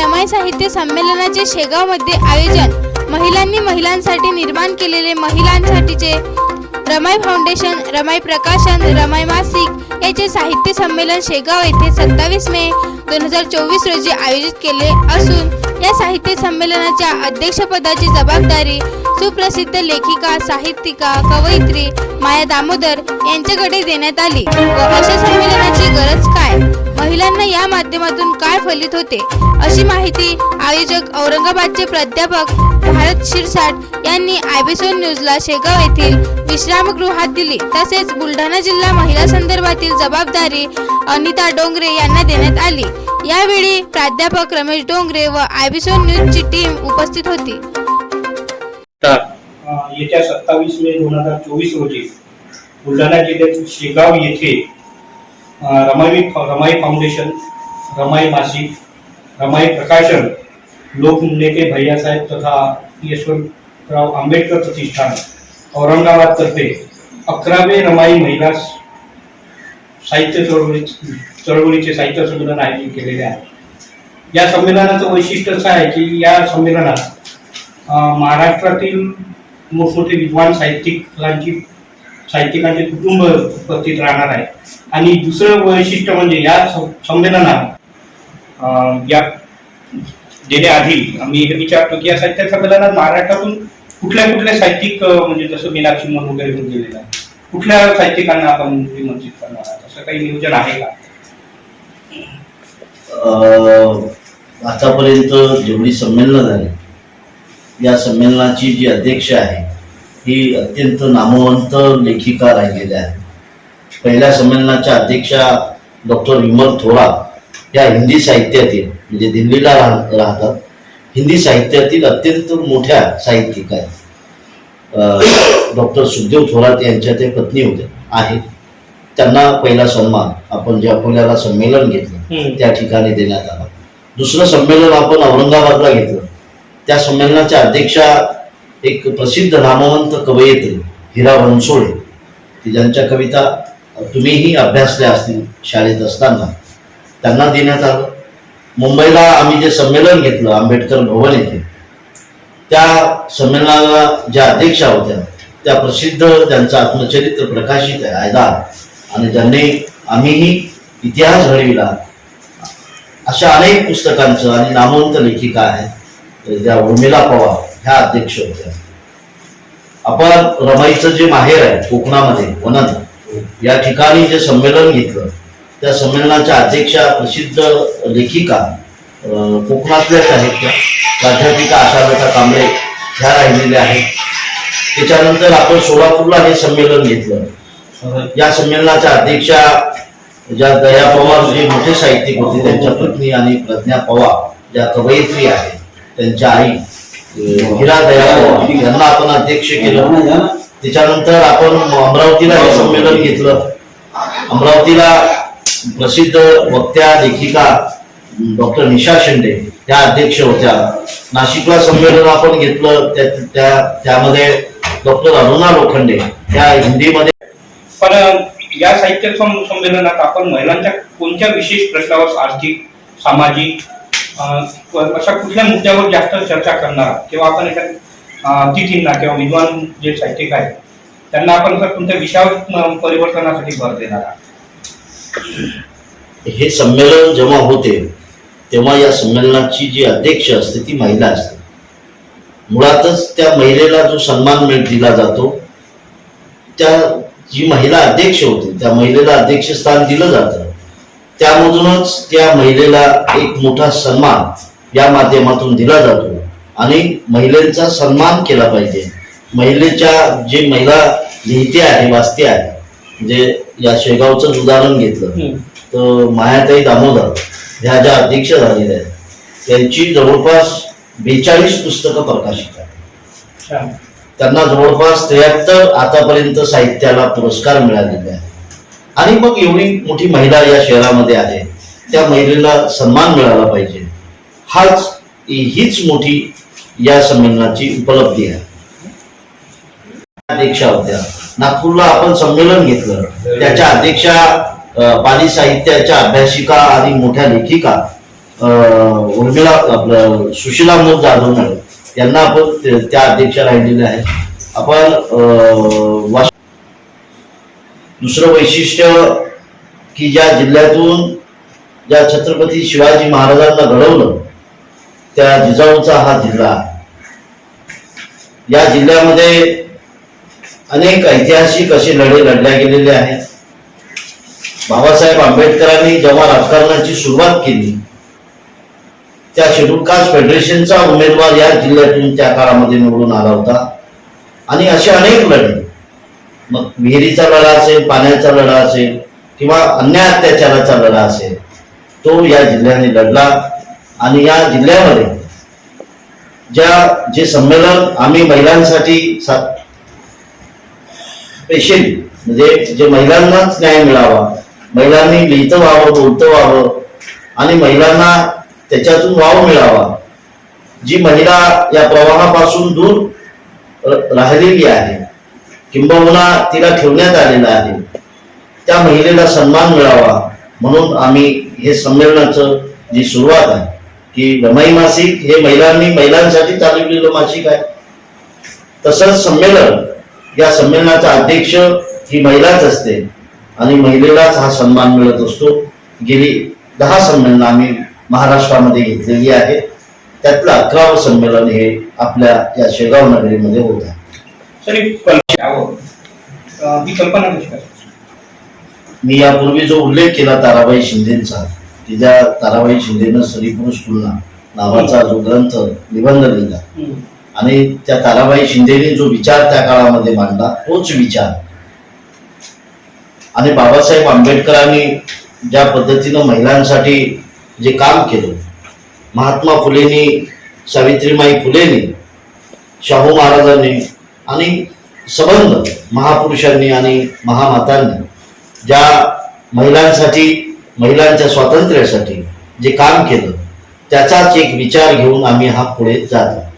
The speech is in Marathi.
रमाई साहित्य संमेलनाचे शेगावमध्ये आयोजन. महिलांनी महिलांसाठी निर्माण केलेले महिलांसाठीचे रमाई फाउंडेशन रमाई प्रकाशन रमाई मासिक याचे साहित्य संमेलन शेगाव येथे सत्तावीस मे दोन हजार चोवीस रोजी आयोजित केले असून या साहित्य संमेलनाच्या अध्यक्षपदाची जबाबदारी सुप्रसिद्ध लेखिका साहित्यिका कवयित्री माया दामोदर यांच्याकडे देण्यात आली. व अशा संमेलनाची गरज काय? महिलांना या माध्यमातून काय फलित होते अशी माहिती आयोजक औरंगाबादचे प्राध्यापक भारत शिरसाट यांनी आयबीसोन न्यूजला शेगाव येथील विश्रामगृहात दिली. तसेच बुलढाणा जिल्हा महिला संदर्भातील जबाबदारी अनिता डोंगरे यांना देण्यात आली. यावेळी प्राध्यापक रमेश डोंगरे व आयबीसोन न्यूजची टीम उपस्थित होती. येत्या सत्तावीस मे दोन हजार चोवीस रोजी बुलढाणा जिल्ह्यातील शेगाव येथे रमाई रमाई फाउंडेशन रमाई मासिक रमाई प्रकाशन लोकनेते भैयासाहेब तथा यशवंतराव आंबेडकर प्रतिष्ठान औरंगाबाद तर्फे अकरावे रमाई महिला साहित्य चळवळी चळवळीचे साहित्य संमेलन आयोजित केलेले आहे. या संमेलनाचं वैशिष्ट्य असं आहे की या संमेलनात महाराष्ट्रातील मोठमोठे विद्वान साहित्यिकांची साहित्यिकांचे कुटुंब उपस्थित राहणार आहे. आणि दुसरं वैशिष्ट्य म्हणजे या संमेलनात या गेल्या आधी आम्ही हे विचारतो की या साहित्य संमेलनात महाराष्ट्रातून कुठल्या कुठल्या साहित्यिक म्हणजे जसं मीनाक्षी मन वगैरे होऊन गेलेलं आहे कुठल्या साहित्यिकांना आपण निमंत्रित करणार आहात? असं काही नियोजन आहे का? आतापर्यंत जेवढी संमेलनं झाली या संमेलनाची जी अध्यक्ष आहे ही अत्यंत नामवंत लेखिका राहिलेल्या आहे. पहिल्या संमेलनाच्या अध्यक्षा डॉक्टर विमल थोरात या हिंदी साहित्यातील म्हणजे दिल्लीला राह राहतात हिंदी साहित्यातील अत्यंत मोठ्या साहित्यिका आहेत. डॉक्टर सुखदेव थोरात यांच्या ते पत्नी होते आहेत त्यांना पहिला सन्मान आपण जे अकोल्याला संमेलन घेतलं. त्या ठिकाणी देण्यात आला. दुसरं संमेलन आपण औरंगाबादला घेतलं. त्या संमेलनाच्या अध्यक्षा एक प्रसिद्ध नामवंत कवयित्री हिरा बनसोडे की ज्यांच्या कविता तुम्हीही अभ्यासल्या असतील शाळेत असताना. त्यांना देण्यात आलं. मुंबईला आम्ही जे संमेलन घेतलं आंबेडकर भवन येथे त्या संमेलनाला ज्या अध्यक्षा होत्या त्या प्रसिद्ध त्यांचं आत्मचरित्र प्रकाशित आहे आयदार आणि ज्यांनी आम्हीही इतिहास घडविला अशा अनेक पुस्तकांचं आणि नामवंत लेखिका आहेत ज्या उर्मिला पवार ह्या अध्यक्ष होत्या. आपण रमाईचं जे माहेर आहे कोकणामध्ये वनद या ठिकाणी जे संमेलन घेतलं त्या संमेलनाच्या अध्यक्षा प्रसिद्ध लेखिका कोकणातल्याच आहेत त्या प्राध्यापिका आशालता कांबळे ह्या राहिलेल्या आहेत. त्याच्यानंतर आपण सोलापूरला हे संमेलन घेतलं. या संमेलनाच्या अध्यक्षा ज्या दया पवार जे मोठे साहित्यिक होते त्यांच्या पत्नी आणि प्रज्ञा पवार ज्या कवयित्री आहेत त्यांच्या आई हिरा दया यांना आपण अध्यक्ष केलं. त्याच्यानंतर आपण अमरावतीला हे संमेलन घेतलं. अमरावतीला प्रसिद्ध वक्त्या लेखिका डॉक्टर निशा शेंडे त्या अध्यक्ष होत्या. नाशिकला संमेलन आपण घेतलं. त्या त्यामध्ये डॉक्टर अरुणा लोखंडे त्या हिंदीमध्ये पण या साहित्य संमेलनात आपण महिलांच्या कोणत्या विशेष प्रश्नावर आर्थिक सामाजिक अशा कुठल्या मुद्द्यावर जास्त चर्चा करणार आहात? किंवा आपण एका अतिथींना किंवा विद्वान जे साहित्यिक आहेत त्यांना आपण असं कोणत्या विषयावर परिवर्तनासाठी भर देणार आहात? हे संमेलन जेव्हा होते तेव्हा या संमेलनाची जी अध्यक्ष असते ती महिला असते. मुळातच त्या महिलेला जो सन्मान मिळ दिला जातो त्या जी महिला अध्यक्ष होती त्या महिलेला अध्यक्षस्थान दिलं जातं. त्यामधूनच त्या महिलेला एक मोठा सन्मान या माध्यमातून दिला जातो. आणि महिलांचा सन्मान केला पाहिजे. महिलेच्या जे महिला लिहिते आहे वाचते आहे म्हणजे या शेगावचं उदाहरण घेतलं तर मायाताई दामोदर ह्या ज्या अध्यक्ष झालेल्या आहेत त्यांची जवळपास बेचाळीस पुस्तकं प्रकाशित आहेत. त्यांना जवळपास त्र्याहत्तर आतापर्यंत साहित्याला पुरस्कार मिळालेले आहेत. आणि मग एवढी मोठी महिला या शहरामध्ये आहे. त्या महिलेला सन्मान मिळाला पाहिजे. हाच हीच मोठी या संमेलनाची उपलब्धी आहे. अध्यक्षा होत्या. नागपूरला आपण संमेलन घेतलं. त्याच्या अध्यक्षा पाली साहित्याच्या अभ्यासिका आणि मोठ्या लेखिका अं, उर्मिला आपलं सुशिला मोद जाधव यांना आपण त्या अध्यक्षा राहिलेल्या आहेत आपण अं, दुसरं वैशिष्ट्य की ज्या जिल्ह्यातून ज्या छत्रपती शिवाजी महाराजांना घडवलं त्या जिजाऊचा हा जिल्हा आहे. या जिल्ह्यामध्ये अनेक ऐतिहासिक असे लढे लढल्या गेलेले आहेत. बाबासाहेब आंबेडकरांनी जेव्हा राजकारणाची सुरुवात केली त्या शेड्यूल कास्ट फेडरेशनचा उमेदवार या जिल्ह्यातून त्या काळामध्ये निवडून आला होता. आणि असे अनेक लढे मग विहिरीचा लढा असेल पाण्याचा लढा असेल किंवा अन्याय अत्याचाराचा लढा असेल तो या जिल्ह्याने लढला. आणि या जिल्ह्यामध्ये ज्या जे संमेलन आम्ही महिलांसाठी स्पेशली म्हणजे जे महिलांनाच न्याय मिळावा महिलांनी लिहितं व्हावं बोलतं व्हावं आणि महिलांना त्याच्यातून वाव मिळावा जी महिला या प्रवाहापासून दूर राहिलेली आहे किंबहुना तिला ठेवण्यात आलेलं आहे. त्या महिलेला सन्मान मिळावा म्हणून आम्ही हे संमेलनाचं जी सुरुवात आहे की रमाई मासिक हे महिलांनी महिलांसाठी चालवलेलं मासिक आहे. तसंच संमेलन या संमेलनाचा अध्यक्ष ही महिलाच असते आणि महिलेलाच हा सन्मान मिळत असतो. गेली दहा संमेलन आम्ही महाराष्ट्रामध्ये घेतलेली आहेत. त्यातलं अकरावं संमेलन हे आपल्या या शेगाव नगरीमध्ये होत आहे. सर एक कल्पना ही कल्पना कशी मी यापूर्वी जो उल्लेख केला ताराबाई शिंदेचा की ज्या ताराबाई शिंदेनं स्त्री पुरुष तुलना नावाचा जो ग्रंथ निबंध लिहिला. आणि त्या ताराबाई शिंदेने जो विचार त्या काळामध्ये मांडला तोच विचार. आणि बाबासाहेब आंबेडकरांनी ज्या पद्धतीनं महिलांसाठी जे काम केलं महात्मा फुलेंनी सावित्रीमाई फुलेंनी शाहू महाराजांनी आणि संबंध महापुरुषांनी आणि महामातांनी ज्या महिलांसाठी महिलांच्या स्वातंत्र्यासाठी जे काम केलं त्याचाच एक विचार घेऊन आम्ही हा पुढे जातो.